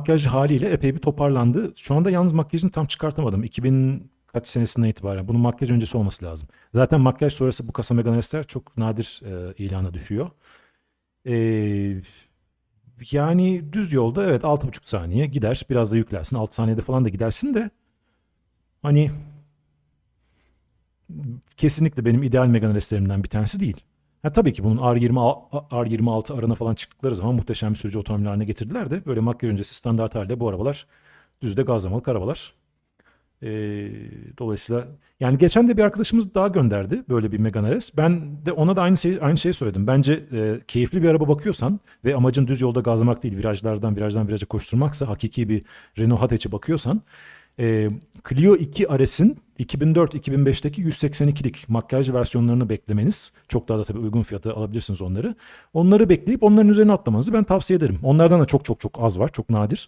makyaj haliyle epey bir toparlandı. Şu anda yalnız makyajını tam çıkartamadım. 2000 kaç senesinden itibaren. Bunun makyaj öncesi olması lazım. Zaten makyaj sonrası bu kasa Meganes'ler çok nadir e, ilana düşüyor. E, yani düz yolda evet 6,5 saniye gider. Biraz da yüklersin. 6 saniyede falan da gidersin de hani kesinlikle benim ideal Meganes'lerimden bir tanesi değil. Ha, tabii ki bunun R20, R26 arana falan çıktıkları zaman muhteşem bir sürücü otomobil haline getirdiler de böyle makyaj öncesi standart halde bu arabalar düzde gazlamalık arabalar. Ee, dolayısıyla yani geçen de bir arkadaşımız daha gönderdi böyle bir Megane RS. Ben de ona da aynı şeyi, aynı şeyi söyledim. Bence e, keyifli bir araba bakıyorsan ve amacın düz yolda gazlamak değil virajlardan virajdan viraja koşturmaksa hakiki bir Renault Hatch'e bakıyorsan e, Clio 2 RS'in 2004-2005'teki 182'lik makyaj versiyonlarını beklemeniz çok daha da tabii uygun fiyata alabilirsiniz onları. Onları bekleyip onların üzerine atlamanızı ben tavsiye ederim. Onlardan da çok çok çok az var. Çok nadir.